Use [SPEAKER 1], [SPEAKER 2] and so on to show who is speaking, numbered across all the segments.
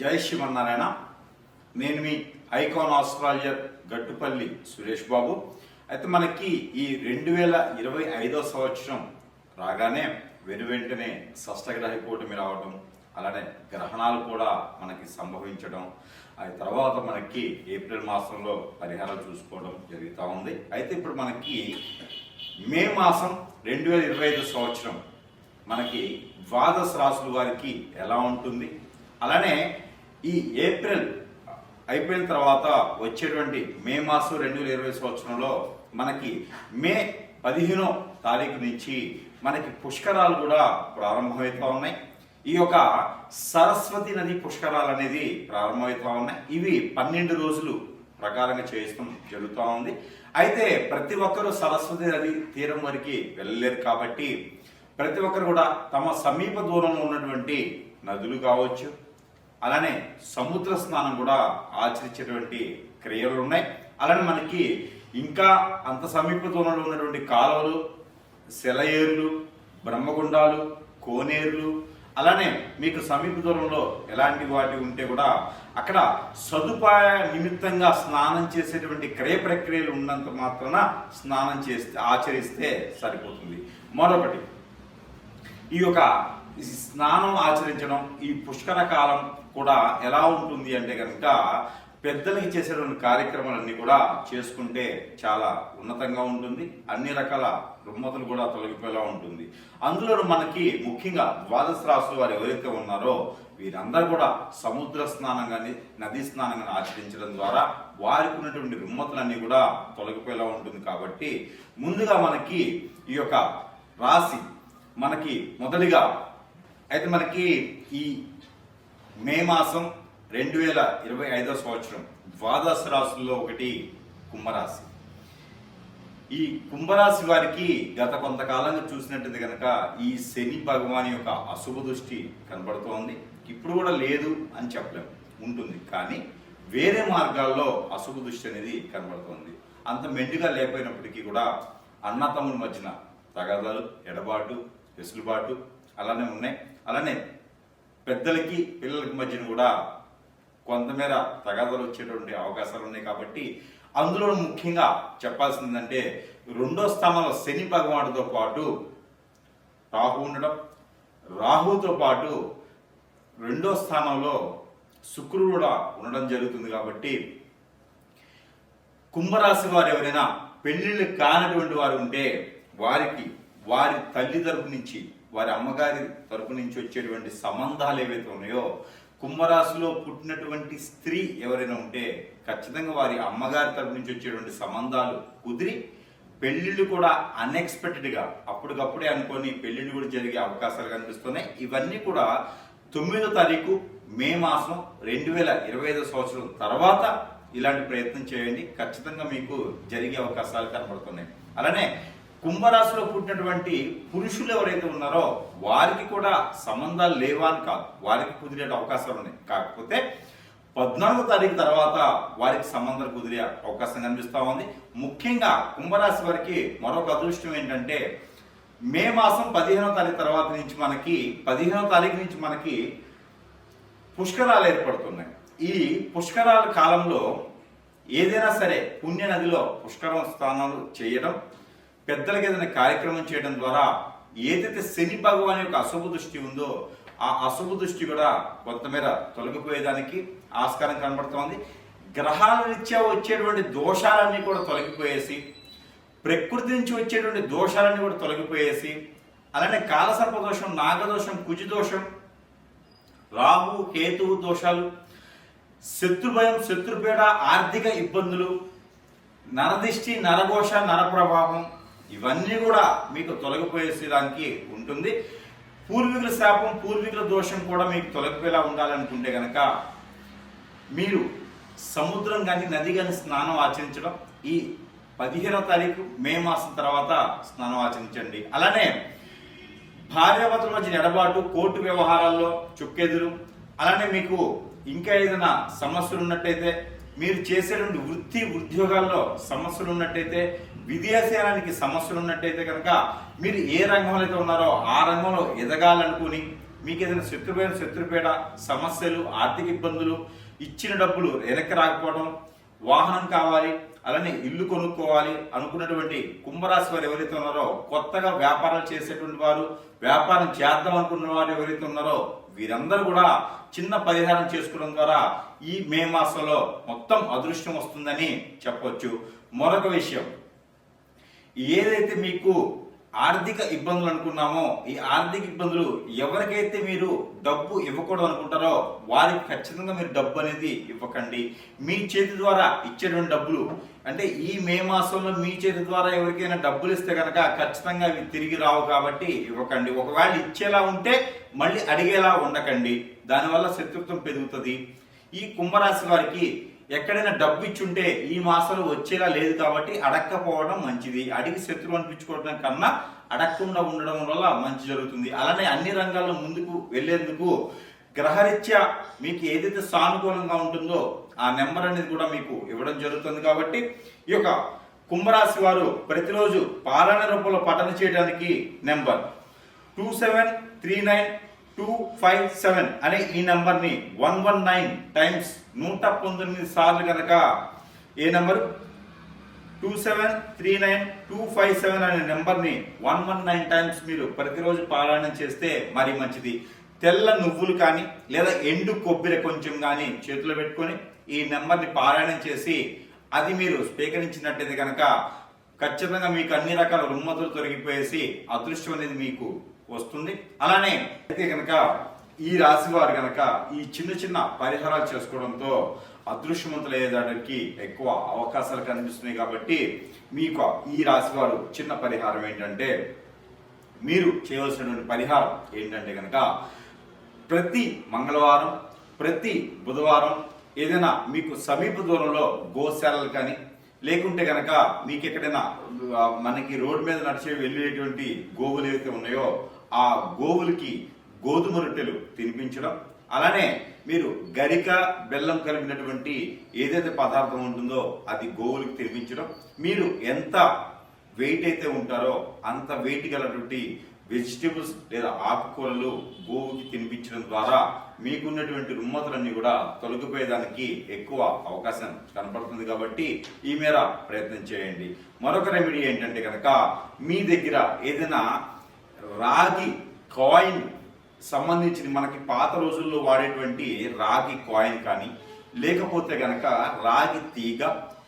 [SPEAKER 1] జై శివనారాయణ నేను మీ ఐకాన్ ఆస్ట్రాలజర్ గట్టుపల్లి సురేష్ బాబు. అయితే మనకి ఈ రెండు వేల ఇరవై ఐదో సంవత్సరం రాగానే వెను వెంటనే షష్టగ్రహ కూటమి రావడం అలానే గ్రహణాలు కూడా మనకి సంభవించడం ఆ తర్వాత మనకి ఏప్రిల్ మాసంలో పరిహారాలు చూసుకోవడం జరుగుతూ ఉంది. అయితే ఇప్పుడు మనకి మే మాసం రెండు వేల ఇరవై ఐదు సంవత్సరం మనకి ద్వాదశ రాసుల వారికి ఎలా ఉంటుంది? అలానే ఈ ఏప్రిల్ అయిపోయిన తర్వాత వచ్చేటువంటి మే మాసం రెండు వేల ఇరవై సంవత్సరంలో మనకి మే పదిహేనో తారీఖు నుంచి మనకి పుష్కరాలు కూడా ప్రారంభమవుతూ ఉన్నాయి. ఈ యొక్క సరస్వతి నది పుష్కరాలు అనేది ప్రారంభమవుతూ ఉన్నాయి. ఇవి పన్నెండు రోజులు ప్రకారంగా చేయిస్తాం జరుగుతూ ఉంది. అయితే ప్రతి ఒక్కరూ సరస్వతి నది తీరం వరకు వెళ్ళలేరు కాబట్టి ప్రతి ఒక్కరు కూడా తమ సమీప దూరంలో ఉన్నటువంటి నదులు కావచ్చు అలానే సముద్ర స్నానం కూడా ఆచరించేటువంటి క్రియలు ఉన్నాయి. అలానే మనకి ఇంకా అంత సమీప దూరంలో ఉన్నటువంటి కాలువలు సెలయేర్లు బ్రహ్మగుండాలు కోనేర్లు అలానే మీకు సమీప దూరంలో ఎలాంటి వాటి ఉంటే కూడా అక్కడ సదుపాయ నిమిత్తంగా స్నానం చేసేటువంటి క్రయ ప్రక్రియలు ఉన్నంత మాత్రాన స్నానం చేస్తే ఆచరిస్తే సరిపోతుంది. మరొకటి ఈ యొక్క స్నానం ఆచరించడం ఈ పుష్కర కాలం కూడా ఎలా ఉంటుంది అంటే కనుక పెద్దలకి చేసేటువంటి కార్యక్రమాలన్నీ కూడా చేసుకుంటే చాలా ఉన్నతంగా ఉంటుంది. అన్ని రకాల రుమ్మతులు కూడా తొలగిపోయేలా ఉంటుంది. అందులో మనకి ముఖ్యంగా ద్వాదశ రాసులు వారు ఎవరైతే ఉన్నారో వీరందరూ కూడా సముద్ర స్నానం కానీ నదీ స్నానం కానీ ఆచరించడం ద్వారా వారికి ఉన్నటువంటి రుమ్మతులన్నీ కూడా తొలగిపోయేలా ఉంటుంది. కాబట్టి ముందుగా మనకి ఈ యొక్క రాశి మనకి మొదటిగా అయితే మనకి ఈ మే మాసం రెండు వేల ఇరవై ఐదో సంవత్సరం ద్వాదశ రాశుల్లో ఒకటి కుంభరాశి. ఈ కుంభరాశి వారికి గత కొంతకాలంగా చూసినట్టుంది కనుక ఈ శని భగవాన్ యొక్క అశుభ దృష్టి కనబడుతోంది. ఇప్పుడు కూడా లేదు అని చెప్పలేం ఉంటుంది. కానీ వేరే మార్గాల్లో అశుభ దృష్టి అనేది కనబడుతోంది. అంత మెండుగా లేకపోయినప్పటికీ కూడా అన్నతమ్ముల మధ్యన తగాదాలు ఎడబాటు వెసులుబాటు అలానే ఉన్నాయి. అలానే పెద్దలకి పిల్లలకి మధ్యన కూడా కొంతమేర తగాదాలు వచ్చేటువంటి అవకాశాలు ఉన్నాయి కాబట్టి అందులో ముఖ్యంగా చెప్పాల్సింది ఏంటంటే రెండో స్థానంలో శని భగవానుడితో పాటు రాహు ఉండడం. రాహుతో పాటు రెండో స్థానంలో శుక్రుడు కూడా ఉండడం జరుగుతుంది కాబట్టి కుంభరాశి వారు ఎవరైనా పెళ్ళిళ్ళు కానటువంటి వారు ఉంటే వారికి వారి తల్లి తరపు నుంచి వారి అమ్మగారి తరపు నుంచి వచ్చేటువంటి సంబంధాలు ఏవైతే ఉన్నాయో కుంభరాశిలో పుట్టినటువంటి స్త్రీ ఎవరైనా ఉంటే ఖచ్చితంగా వారి అమ్మగారి తరపు నుంచి వచ్చేటువంటి సంబంధాలు కుదిరి పెళ్ళిళ్ళు కూడా అన్ఎక్స్పెక్టెడ్గా అప్పటికప్పుడే అనుకొని పెళ్ళిళ్ళు కూడా జరిగే అవకాశాలు కనిపిస్తున్నాయి. ఇవన్నీ కూడా తొమ్మిదో తారీఖు మే మాసం రెండు వేల ఇరవై ఐదో సంవత్సరం తర్వాత ఇలాంటి ప్రయత్నం చేయండి. ఖచ్చితంగా మీకు జరిగే అవకాశాలు కనబడుతున్నాయి. అలానే కుంభరాశిలో పుట్టినటువంటి పురుషులు ఎవరైతే ఉన్నారో వారికి కూడా సంబంధాలు లేవా అని కాదు. వారికి కుదిరే అవకాశాలు ఉన్నాయి. కాకపోతే పద్నాలుగో తారీఖు తర్వాత వారికి సంబంధాలు కుదిరే అవకాశం కనిపిస్తూ ఉంది. ముఖ్యంగా కుంభరాశి వారికి మరొక అదృష్టం ఏంటంటే మే మాసం పదిహేనో తారీఖు తర్వాత నుంచి మనకి పదిహేనో తారీఖు నుంచి మనకి పుష్కరాలు ఏర్పడుతున్నాయి. ఈ పుష్కరాల కాలంలో ఏదైనా సరే పుణ్య నదిలో పుష్కరం స్నానాలు చేయడం పెద్దలకి ఏదైనా కార్యక్రమం చేయడం ద్వారా ఏదైతే శని భగవాన్ యొక్క అశుభ దృష్టి ఉందో ఆ అశుభ దృష్టి కూడా కొంతమేర తొలగిపోయేదానికి ఆస్కారం కనబడుతోంది. గ్రహాల రీత్యా వచ్చేటువంటి దోషాలన్నీ కూడా తొలగిపోయేసి ప్రకృతి నుంచి వచ్చేటువంటి దోషాలన్నీ కూడా తొలగిపోయేసి అలానే కాలసర్ప దోషం నాగదోషం కుజి దోషం రాహు కేతువు దోషాలు శత్రుభయం శత్రుపీడ ఆర్థిక ఇబ్బందులు నరదిష్టి నరఘోష నరప్రభావం ఇవన్నీ కూడా మీకు తొలగిపోయేసేదానికి ఉంటుంది. పూర్వీకుల శాపం పూర్వీకుల దోషం కూడా మీకు తొలగిపోయేలా ఉండాలనుకుంటే కనుక మీరు సముద్రం కానీ నది కానీ స్నానం ఆచరించడం ఈ పదిహేనో తారీఖు మే మాసం తర్వాత స్నానం ఆచరించండి. అలానే భార్యాభర్తల మధ్య ఎడబాటు కోర్టు వ్యవహారాల్లో చుక్కెదురు అలానే మీకు ఇంకా ఏదైనా సమస్యలు ఉన్నట్టయితే మీరు చేసేటువంటి వృత్తి ఉద్యోగాల్లో సమస్యలు ఉన్నట్టయితే విదేశీయానికి సమస్యలు ఉన్నట్టయితే కనుక మీరు ఏ రంగంలో అయితే ఉన్నారో ఆ రంగంలో ఎదగాలనుకుని మీకు ఏదైనా శత్రుపేట శత్రుపేట సమస్యలు ఆర్థిక ఇబ్బందులు ఇచ్చిన డబ్బులు వెనక్కి రాకపోవడం వాహనం కావాలి అలానే ఇల్లు కొనుక్కోవాలి అనుకున్నటువంటి కుంభరాశి వారు ఎవరైతే ఉన్నారో కొత్తగా వ్యాపారాలు చేసేటువంటి వారు వ్యాపారం చేద్దాం అనుకున్న వారు ఎవరైతే ఉన్నారో వీరందరూ కూడా చిన్న పరిహారం చేసుకోవడం ద్వారా ఈ మే మాసంలో మొత్తం అదృష్టం వస్తుందని చెప్పవచ్చు మరొక విషయం ఏదైతే మీకు ఆర్థిక ఇబ్బందులు అనుకున్నామో ఈ ఆర్థిక ఇబ్బందులు ఎవరికైతే మీరు డబ్బు ఇవ్వకూడదు అనుకుంటారో వారికి ఖచ్చితంగా మీరు డబ్బు అనేది ఇవ్వకండి. మీ చేతి ద్వారా ఇచ్చేటువంటి డబ్బులు అంటే ఈ మే మాసంలో మీ చేతి ద్వారా ఎవరికైనా డబ్బులు ఇస్తే కనుక ఖచ్చితంగా అవి తిరిగి రావు కాబట్టి ఇవ్వకండి. ఒకవేళ ఇచ్చేలా ఉంటే మళ్ళీ అడిగేలా ఉండకండి. దానివల్ల శత్రుత్వం పెరుగుతుంది. ఈ కుంభరాశి వారికి ఎక్కడైనా డబ్బు ఇచ్చుంటే ఈ మాసాలు వచ్చేలా లేదు కాబట్టి అడక్కపోవడం మంచిది. అడిగి శత్రువు అనిపించుకోవడం కన్నా అడగకుండా ఉండడం వల్ల మంచి జరుగుతుంది. అలానే అన్ని రంగాల్లో ముందుకు వెళ్ళేందుకు గ్రహరీత్యా మీకు ఏదైతే సానుకూలంగా ఉంటుందో ఆ నెంబర్ అనేది కూడా మీకు ఇవ్వడం జరుగుతుంది కాబట్టి ఈ యొక్క కుంభరాశి వారు ప్రతిరోజు పాలన రూపంలో పఠన చేయడానికి number. Two seven three nine two five seven అనే ఈ నంబర్ని వన్ వన్ నైన్ టైమ్స్ నూట పంతొమ్మిది సార్లు కనుక ఏ number? Two seven three nine two five seven అనే నెంబర్ని వన్ వన్ నైన్ టైమ్స్ మీరు ప్రతిరోజు పారాయణం చేస్తే మరీ మంచిది. తెల్ల నువ్వులు కానీ లేదా ఎండు కొబ్బరి కొంచెం కానీ చేతిలో పెట్టుకొని ఈ నెంబర్ని పారాయణం చేసి అది మీరు స్వీకరించినట్టయితే కనుక ఖచ్చితంగా మీకు అన్ని రకాల రుమ్మతులు తొలగిపోయేసి అదృష్టం అనేది మీకు వస్తుంది. అలానే అయితే కనుక ఈ రాశి వారు కనుక ఈ చిన్న చిన్న పరిహారాలు చేసుకోవడంతో అదృష్టవంతులు అయ్యేదానికి ఎక్కువ అవకాశాలు కనిపిస్తున్నాయి కాబట్టి మీకు ఈ రాశి వారు చిన్న పరిహారం ఏంటంటే మీరు చేయవలసినటువంటి పరిహారం ఏంటంటే కనుక ప్రతి మంగళవారం ప్రతి బుధవారం ఏదైనా మీకు సమీప దూరంలో గోశాలలు కానీ లేకుంటే కనుక మీకు ఎక్కడైనా మనకి రోడ్డు మీద నడిచే వెళ్ళేటువంటి గోవులు ఏవైతే ఉన్నాయో ఆ గోవులకి గోధుమ రొట్టెలు తినిపించడం. అలానే మీరు గరిక బెల్లం కలిపినటువంటి ఏదైతే పదార్థం ఉంటుందో అది గోవులకి తినిపించడం. మీరు ఎంత వెయిట్ అయితే ఉంటారో అంత వెయిట్ గలటువంటి వెజిటేబుల్స్ లేదా ఆకుకూరలు గోవుకి తినిపించడం ద్వారా మీకున్నటువంటి రుమ్మతులన్నీ కూడా తొలగిపోయేదానికి ఎక్కువ అవకాశం కనపడుతుంది కాబట్టి ఈ మేర ప్రయత్నం చేయండి. మరొక రెమెడీ ఏంటంటే కనుక మీ దగ్గర ఏదైనా రాగి కాయిన్ సంబంధించిన మనకి పాత రోజుల్లో వాడేటువంటి రాగి కాయిన్ కానీ లేకపోతే గనక రాగి తీగ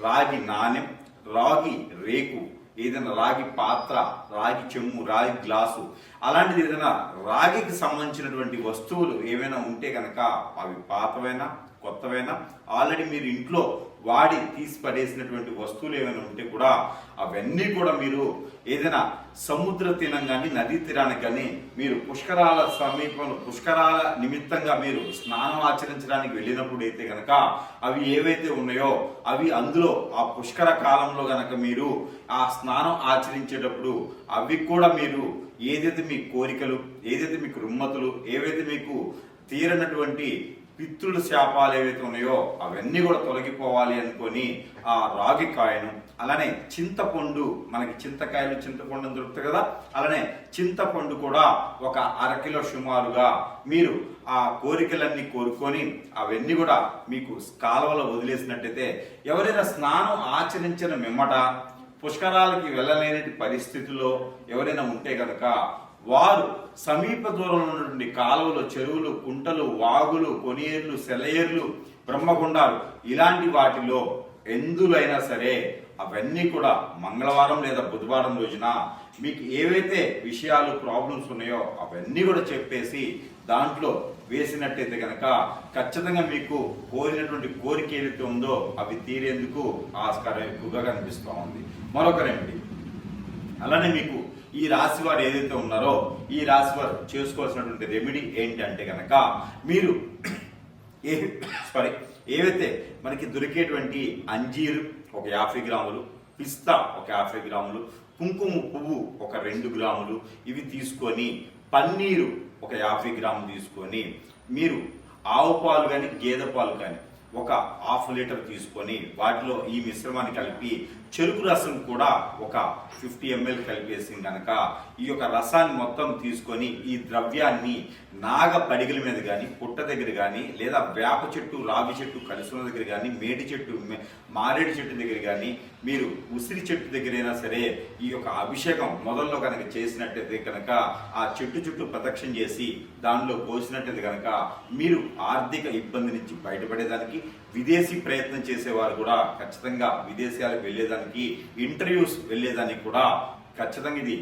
[SPEAKER 1] రాగి నాణెం రాగి రేకు ఏదైనా రాగి పాత్ర రాగి చెమ్ము రాగి గ్లాసు అలాంటిది ఏదైనా రాగికి సంబంధించినటువంటి వస్తువులు ఏవైనా ఉంటే కనుక అవి పాతవైనా కొత్తవైనా ఆల్రెడీ మీరు ఇంట్లో వాడి తీసి పడేసినటువంటి వస్తువులు ఏమైనా ఉంటే కూడా అవన్నీ కూడా మీరు ఏదైనా సముద్ర తీరం కానీ నదీ తీరానికి కానీ మీరు పుష్కరాల సమీపంలో పుష్కరాల నిమిత్తంగా మీరు స్నానం ఆచరించడానికి వెళ్ళినప్పుడు అయితే కనుక అవి ఏవైతే ఉన్నాయో అవి అందులో ఆ పుష్కర కాలంలో కనుక మీరు ఆ స్నానం ఆచరించేటప్పుడు అవి కూడా మీరు ఏదైతే మీ కోరికలు ఏదైతే మీకు రుమ్మతులు ఏవైతే మీకు తీరనటువంటి పితృల శాపాలు ఏవైతే ఉన్నాయో అవన్నీ కూడా తొలగిపోవాలి అనుకొని ఆ రాగి కాయను అలానే చింతపండు మనకి చింతకాయలు చింతపండు దొరుకుతాయి కదా అలానే చింతపండు కూడా ఒక అరకిలో సుమారుగా మీరు ఆ కోరికలన్నీ కోరుకొని అవన్నీ కూడా మీకు కాలువలో వదిలేసినట్టయితే ఎవరైనా స్నానం ఆచరించిన మిమ్మట పుష్కరాలకి వెళ్ళలేని పరిస్థితుల్లో ఎవరైనా ఉంటే కనుక వారు సమీప దూరంలో ఉన్నటువంటి కాలువలు చెరువులు కుంటలు వాగులు కొనియేర్లు సెలయేర్లు బ్రహ్మగుండాలు ఇలాంటి వాటిలో ఎందులైనా సరే అవన్నీ కూడా మంగళవారం లేదా బుధవారం రోజున మీకు ఏవైతే విషయాలు ప్రాబ్లమ్స్ ఉన్నాయో అవన్నీ కూడా చెప్పేసి దాంట్లో వేసినట్టయితే కనుక ఖచ్చితంగా మీకు కోరినటువంటి కోరిక ఏదైతే ఉందో అవి తీరేందుకు ఆస్కారం ఎక్కువగా కనిపిస్తూ ఉంది. మరొకరేమిటి అలానే మీకు ఈ రాశి వారు ఏదైతే ఉన్నారో ఈ రాశి వారు చేసుకోవాల్సినటువంటి రెమెడీ ఏంటంటే కనుక మీరు ఏ సారీ ఏవైతే మనకి దొరికేటువంటి అంజీర్ ఒక యాభై గ్రాములు పిస్తా ఒక యాభై గ్రాములు కుంకుమ పువ్వు ఒక రెండు గ్రాములు ఇవి తీసుకొని పన్నీరు ఒక యాభై గ్రాములు తీసుకొని మీరు ఆవు పాలు కానీ గేదె పాలు కానీ ఒక హాఫ్ లీటర్ తీసుకొని వాటిలో ఈ మిశ్రమాన్ని కలిపి చెరుకు రసం కూడా ఒక ఫిఫ్టీ ఎంఎల్ కలిపేసి కనుక ఈ యొక్క రసాన్ని మొత్తం తీసుకొని ఈ ద్రవ్యాన్ని నాగ పడిగల మీద కానీ పుట్ట దగ్గర కానీ లేదా వేప చెట్టు రావి చెట్టు కలుసుల దగ్గర కానీ మేడి చెట్టు మారేడు చెట్టు దగ్గర కానీ మీరు ఉసిరి చెట్టు దగ్గరైనా సరే ఈ యొక్క అభిషేకం మొదల్లో కనుక చేసినట్టయితే కనుక ఆ చెట్టు చుట్టూ ప్రదక్షిణ చేసి దానిలో పోసినట్టయితే కనుక మీరు ఆర్థిక ఇబ్బంది నుంచి బయటపడేదానికి విదేశీ ప్రయత్నం చేసేవారు కూడా ఖచ్చితంగా విదేశాలకు వెళ్ళేదానికి ఇంటర్వ్యూస్ వెళ్ళేదానికి కూడా ఖచ్చితంగా ఇది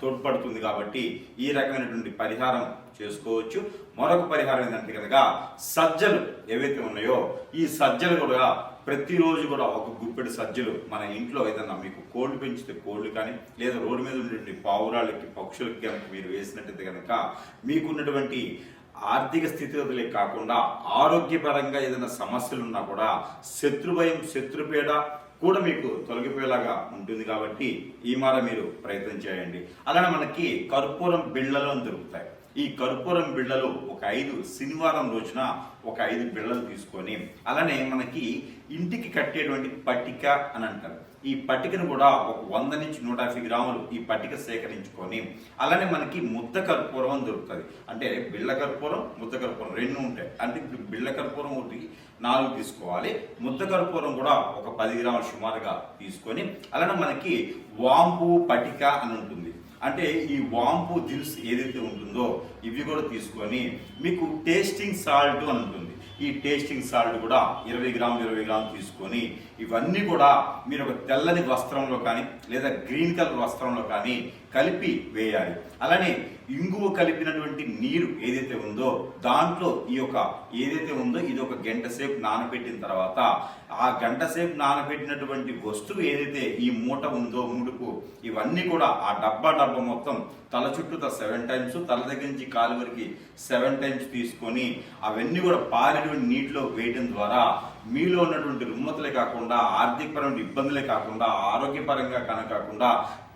[SPEAKER 1] తోడ్పడుతుంది కాబట్టి ఈ రకమైనటువంటి పరిహారం చేసుకోవచ్చు. మరొక పరిహారం ఏంటంటే కనుక సజ్జలు ఏవైతే ఉన్నాయో ఈ సజ్జలు కూడా ప్రతిరోజు కూడా ఒక గుప్పెడు సజ్జలు మన ఇంట్లో ఏదన్నా మీకు కోళ్ళు పెంచితే కోళ్ళు కానీ లేదా రోడ్డు మీద ఉండేటువంటి పావురాళ్ళకి పక్షులకి కనుక మీరు వేసినట్టయితే కనుక మీకున్నటువంటి ఆర్థిక స్థితిగతులే కాకుండా ఆరోగ్యపరంగా ఏదైనా సమస్యలు ఉన్నా కూడా శత్రుభయం శత్రుపీడ కూడా మీకు తొలగిపోయేలాగా ఉంటుంది కాబట్టి ఈ మార మీరు ప్రయత్నం చేయండి. అలానే మనకి కర్పూరం బిళ్ళలో దొరుకుతాయి. ఈ కర్పూరం బిళ్ళలు ఒక ఐదు శనివారం రోజున ఒక ఐదు బిళ్ళలు తీసుకొని అలానే మనకి ఇంటికి కట్టేటువంటి పట్టిక అని అంటారు. ఈ పట్టికను కూడా ఒక వంద నుంచి నూట యాభై గ్రాములు ఈ పట్టిక సేకరించుకొని అలానే మనకి ముద్ద కర్పూరం అని దొరుకుతుంది. అంటే బిళ్ళ కర్పూరం ముద్ద కర్పూరం రెండు ఉంటాయి. అంటే ఇప్పుడు బిళ్ళ కర్పూరం ఒకటి నాలుగు తీసుకోవాలి. ముద్ద కర్పూరం కూడా ఒక పది గ్రాములు సుమారుగా తీసుకొని అలానే మనకి వాంపు పటిక అని ఉంటుంది. అంటే ఈ వాంపు జ్యూస్ ఏదైతే ఉంటుందో ఇవి కూడా తీసుకొని మీకు టేస్టింగ్ సాల్ట్ అని ఉంటుంది. ఈ టేస్టింగ్ సాల్ట్ కూడా ఇరవై గ్రాములు ఇరవై గ్రాములు తీసుకొని ఇవన్నీ కూడా మీరు ఒక తెల్లని వస్త్రంలో కానీ లేదా గ్రీన్ కలర్ వస్త్రంలో కానీ కలిపి వేయాలి. అలానే ఇంగువ కలిపినటువంటి నీరు ఏదైతే ఉందో దాంట్లో ఈ యొక్క ఏదైతే ఉందో ఇది ఒక గంట సేపు నానబెట్టిన తర్వాత ఆ గంట సేపు నానబెట్టినటువంటి వస్తువు ఏదైతే ఈ మూట ఉందో ముడుపు ఇవన్నీ కూడా ఆ డబ్బా డబ్బా మొత్తం తల చుట్టూ సెవెన్ టైమ్స్ తల దగ్గర నుంచి కాలు వరకు సెవెన్ టైమ్స్ తీసుకొని అవన్నీ కూడా పారేటువంటి నీటిలో వేయడం ద్వారా మీలో ఉన్నటువంటి రుమ్మతులే కాకుండా ఆర్థికపరమైన ఇబ్బందులే కాకుండా ఆరోగ్యపరంగా కనకాకుండా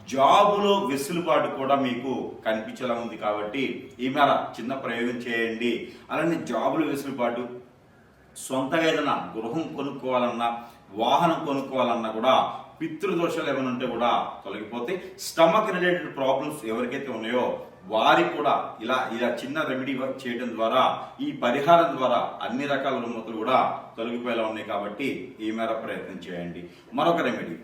[SPEAKER 1] జాబులో వెసులుబాటు కూడా మీకు కనిపించేలా ఉంది కాబట్టి ఈ మేర చిన్న ప్రయోగం చేయండి. అలానే జాబులో వెసులుబాటు సొంతగా ఏదైనా గృహం కొనుక్కోవాలన్నా వాహనం కొనుక్కోవాలన్నా కూడా పితృదోషాలు ఏమైనా ఉంటే కూడా తొలగిపోతే స్టమక్ రిలేటెడ్ ప్రాబ్లమ్స్ ఎవరికైతే ఉన్నాయో వారి కూడా ఇలా ఇలా చిన్న రెమెడీ చేయడం ద్వారా ఈ పరిహారం ద్వారా అన్ని రకాల రుమ్మతులు కూడా తొలగిపోయేలా ఉన్నాయి కాబట్టి ఈ మేర ప్రయత్నం చేయండి. మరొక రెమెడీ